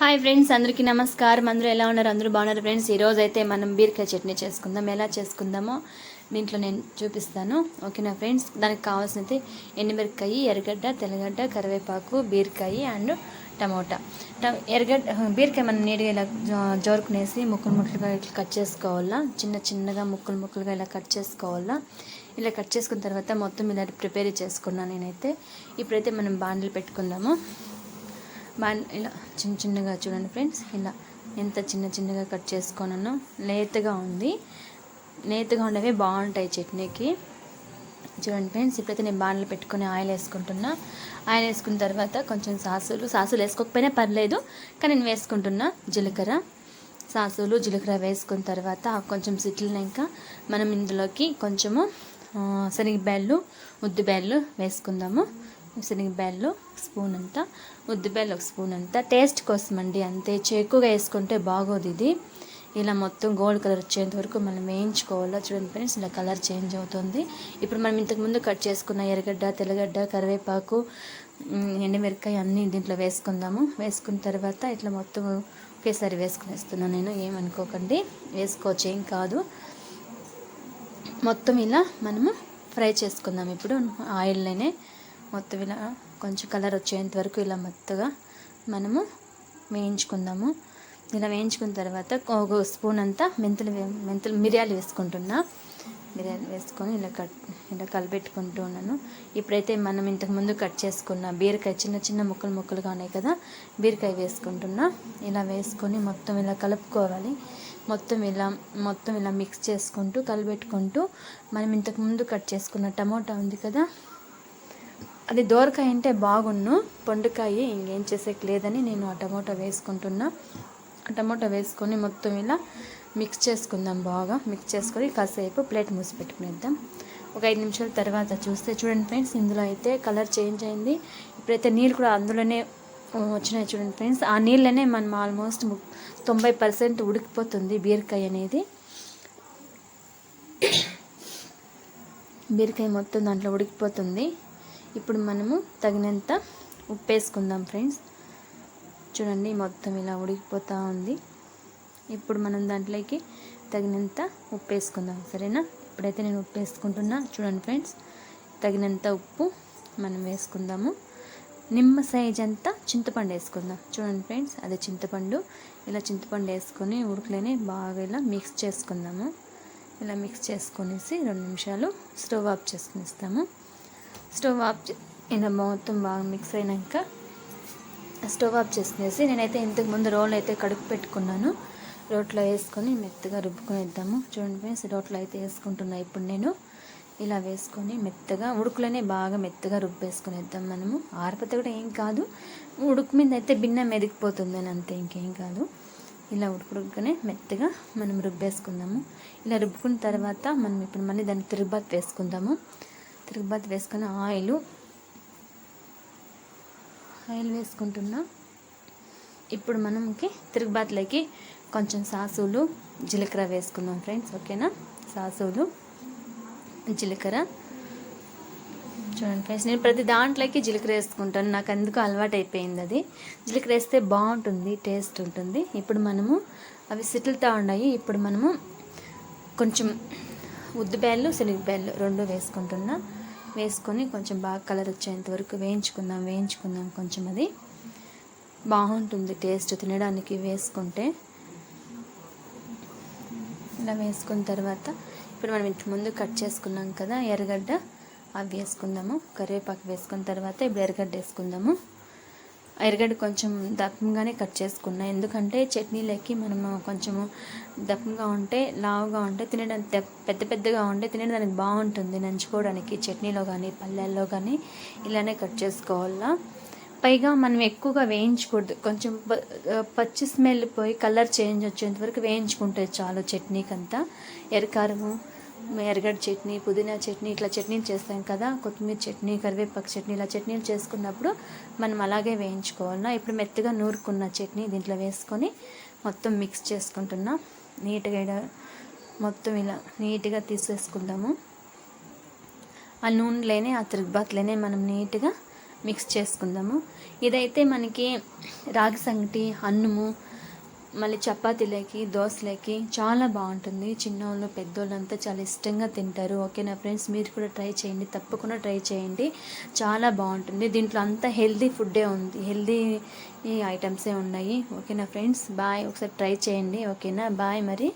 Hi friends అందరికీ నమస్కారం. అందరూ ఎలా ఉన్నారు? అందరూ బాగున్నారు ఫ్రెండ్స్ ఈరోజు అయితే మనం బీరకాయ చట్నీ చేసుకుందాం. ఎలా చేసుకుందామో దీంట్లో నేను చూపిస్తాను. ఓకేనా ఫ్రెండ్స్ దానికి కావాల్సినది ఎండుమిరకాయ ఎర్రగడ్డ తెల్లగడ్డ కరివేపాకు బీరకాయ అండ్ టమోటా. ట- ఎర్రగడ్డ బీరకాయ మనం నీట్గా ఇలా జోరుకునేసి ముక్కలు ముక్కలుగా ఇట్లా కట్ చేసుకోవాలా? చిన్న చిన్నగా ముక్కలు ముక్కలుగా ఇలా కట్ చేసుకోవాలా? ఇలా కట్ చేసుకున్న తర్వాత మొత్తం ఇలా ప్రిపేర్ చేసుకున్నాను నేనైతే. ఇప్పుడైతే మనం బాండ్లు పెట్టుకుందాము. బాగా ఇలా చిన్న చిన్నగా చూడండి ఫ్రెండ్స్. ఇలా ఎంత చిన్న చిన్నగా కట్ చేసుకున్నానో లేతగా ఉంది. లేతగా ఉండేవి బాగుంటాయి చట్నీకి. చూడండి ఫ్రెండ్స్ ఇప్పుడైతే నేను బాణలు పెట్టుకొని ఆయిల్ వేసుకుంటున్నా. ఆయిల్ వేసుకున్న తర్వాత కొంచెం సాసులు సాసులు వేసుకోకపోయినా పర్లేదు కానీ నేను వేసుకుంటున్నా జీలకర్ర. సాసులు జీలకర్ర వేసుకున్న తర్వాత కొంచెం సిట్లినాక మనం ఇందులోకి కొంచెము శనగబ్యాళ్ళు ఉద్దిబ్యాళ్ళు వేసుకుందాము. శనగబ్యాళ్ళు స్పూన్ అంతా ఉద్దిబ్యాళ్ళు ఒక స్పూన్ అంతా టేస్ట్ కోసం అండి అంతే. ఎక్కువగా వేసుకుంటే బాగోదు ఇది. ఇలా మొత్తం గోల్డ్ కలర్ వచ్చేంత వరకు మనం వేయించుకోవాలా? చూడండి ఫ్రెండ్స్ ఇలా కలర్ చేంజ్ అవుతుంది. ఇప్పుడు మనం ఇంతకుముందు కట్ చేసుకున్న ఎర్రగడ్డ తెల్లగడ్డ కరివేపాకు ఎండుమిరకాయ అన్నీ దీంట్లో వేసుకుందాము. వేసుకున్న తర్వాత ఇట్లా మొత్తం ఒకేసారి వేసుకునేస్తున్నాను నేను. ఏమనుకోకండి. వేసుకోవచ్చు ఏం కాదు. మొత్తం ఇలా మనము ఫ్రై చేసుకుందాం. ఇప్పుడు ఆయిల్లోనే మొత్తం ఇలా కొంచెం కలర్ వచ్చేంత వరకు ఇలా మెత్తగా మనము వేయించుకుందాము. ఇలా వేయించుకున్న తర్వాత ఒక స్పూన్ అంతా మెంతులు వే- మెంతులు మిరియాలు వేసుకుంటున్నా. మిరియాలు వేసుకొని ఇలా కట్ ఇలా కలిపెట్టుకుంటూ ఉన్నాను. ఇప్పుడైతే మనం ఇంతకుముందు కట్ చేసుకున్న బీరకాయ చిన్న చిన్న ముక్కలు ముక్కలుగా ఉన్నాయి కదా బీరకాయ వేసుకుంటున్నా. ఇలా వేసుకొని మొత్తం ఇలా కలుపుకోవాలి. మొత్తం ఇలా మొత్తం ఇలా మిక్స్ చేసుకుంటూ కలిపెట్టుకుంటూ మనం ఇంతకుముందు కట్ చేసుకున్న టమోటా ఉంది కదా అది దోరకాయ అంటే బాగున్ను. పండుకాయ ఇంకేం చేసేకి లేదని నేను ఆ టమోటా వేసుకుంటున్నా. ఆ టమోటా వేసుకొని మొత్తం ఇలా మిక్స్ చేసుకుందాం బాగా. మిక్స్ చేసుకొని కాసేపు ప్లేట్ మూసి పెట్టుకునేద్దాం. ఒక ఐదు నిమిషాల తర్వాత చూస్తే చూడండి ఫ్రెండ్స్ ఇందులో అయితే కలర్ చేంజ్ అయింది. ఇప్పుడైతే నీళ్ళు కూడా అందులోనే వచ్చినాయి చూడండి ఫ్రెండ్స్. ఆ నీళ్ళనే మనం ఆల్మోస్ట్ ము- తొంభై పర్సెంట్ ఉడికిపోతుంది బీరకాయ అనేది. బీరకాయ మొత్తం దాంట్లో ఉడికిపోతుంది. ఇప్పుడు మనము తగినంత ఉప్పు వేసుకుందాం ఫ్రెండ్స్. చూడండి మొత్తం ఇలా ఉడికిపోతూ ఉంది. ఇప్పుడు మనం దాంట్లోకి తగినంత ఉప్పు వేసుకుందాం సరేనా? ఇప్పుడైతే నేను ఉప్పు వేసుకుంటున్నా చూడండి ఫ్రెండ్స్. తగినంత ఉప్పు మనం వేసుకుందాము. నిమ్మ సైజ్ అంతా చింతపండు వేసుకుందాం. చూడండి ఫ్రెండ్స్ అదే చింతపండు. ఇలా చింతపండు వేసుకొని ఉడకలేని బాగా ఇలా మిక్స్ చేసుకుందాము. ఇలా మిక్స్ చేసుకొనేసి రెండు నిమిషాలు స్టవ్ ఆఫ్ చేసుకునిస్తాము. స్టవ్ ఆఫ్ చే- ఇలా మొత్తం బాగా మిక్స్ అయినాక స్టవ్ ఆఫ్ చేసుకునేసి నేనైతే ఇంతకు ముందు రోల్ అయితే కడుపు పెట్టుకున్నాను. రోట్లో వేసుకొని మెత్తగా రుబ్బుకునేద్దాము చూడండి ఫ్రెండ్స్ రోట్లో అయితే వేసుకుంటున్నా ఇప్పుడు నేను. ఇలా వేసుకొని మెత్తగా ఉడుకులోనే బాగా మెత్తగా రుబ్బేసుకునేద్దాం మనము. ఆరిపోతే కూడా ఏం కాదు. ఉడుకు మీద అయితే బిన్న మెదిగిపోతుంది అని అంతే ఇంకేం కాదు. ఇలా ఉడుకుడుకునే మెత్తగా మనం రుబ్బేసుకుందాము. ఇలా రుబ్బుకున్న తర్వాత మనం ఇప్పుడు మళ్ళీ దాన్ని తిరుబాత్ వేసుకుందాము. తిరుగుబాత్ వేసుకున్న ఆయిల్. ఆయిల్ వేసుకుంటున్నా. ఇప్పుడు మనకి తిరుగుబాతులోకి కొంచెం సాసులు జీలకర్ర వేసుకున్నాం ఫ్రెండ్స్ ఓకేనా? సాసులు జీలకర్ర. చూడండి ఫ్రెండ్స్ నేను ప్రతి దాంట్లోకి జీలకర్ర వేసుకుంటాను. నాకు అందుకు అలవాటు అయిపోయింది అది. జీలకర్ర వేస్తే బాగుంటుంది టేస్ట్ ఉంటుంది. ఇప్పుడు మనము అవి సిట్లుతూ ఉన్నాయి. ఇప్పుడు మనము కొంచెం ఉద్దిబ్యాళ్ళు శనగబ్యాళ్ళు రెండు వేసుకుంటున్నా. వేసుకొని కొంచెం బాగా కలర్ వచ్చేంత వరకు వేయించుకుందాం వేయించుకుందాం. కొంచెం అది బాగుంటుంది టేస్ట్ తినడానికి వేసుకుంటే. ఇలా వేసుకున్న తర్వాత ఇప్పుడు మనం ఇంటి ముందు కట్ చేసుకున్నాం కదా ఎర్రగడ్డ అవి వేసుకుందాము. కరివేపాకు వేసుకున్న తర్వాత ఇప్పుడు ఎర్రగడ్డ వేసుకుందాము. ఎరగడ్డ ఎర్రగడ్డ కొంచెం దప్పంగానే కట్ చేసుకున్నా. ఎందుకంటే చట్నీలకి మనము కొంచెము దప్పంగా ఉంటే లావుగా ఉంటే తినడానికి పెద్ద పెద్దగా ఉంటే తినడానికి బాగుంటుంది. నంచుకోవడానికి చట్నీలో కానీ పల్లెల్లో కానీ ఇలానే కట్ చేసుకోవాలా. పైగా మనం ఎక్కువగా వేయించకూడదు. కొంచెం ప- పచ్చి స్మెల్ పోయి కలర్ చేంజ్ వచ్చేంత వరకు వేయించుకుంటే చాలు చట్నీకంతా. ఎర్రకారము ఎరగడ్డ చట్నీ పుదీనా చట్నీ ఇట్లా చట్నీలు చేస్తాం కదా కొత్తిమీర చట్నీ కరివేపాకు చట్నీ ఇలా చట్నీలు చేసుకున్నప్పుడు మనం అలాగే వేయించుకోవాలా? ఇప్పుడు మెత్తగా నూరుకున్న చట్నీ దీంట్లో వేసుకొని మొత్తం మిక్స్ చేసుకుంటున్నా. నీట్గా ఇలా మొత్తం ఇలా నీట్గా తీసేసుకుందాము. ఆ నూనెలోనే ఆ తిరుగుబాతులోనే మనం నీట్గా మిక్స్ చేసుకుందాము. ఇదైతే మనకి రాగి సంగటి అన్నము మళ్ళీ చపాతీలకి దోశలకి చాలా బాగుంటుంది. చిన్నోళ్ళు పెద్దోళ్ళంతా చాలా ఇష్టంగా తింటారు. ఓకేనా ఫ్రెండ్స్? మీరు కూడా ట్రై చేయండి. తప్పకుండా ట్రై చేయండి. చాలా బాగుంటుంది. దీంట్లో అంతా హెల్దీ ఫుడ్డే ఉంది. హెల్దీ ఐటమ్సే ఉన్నాయి. ఓకేనా ఫ్రెండ్స్? బాయ్. ఒకసారి ట్రై చేయండి. ఓకేనా? బాయ్ మరి.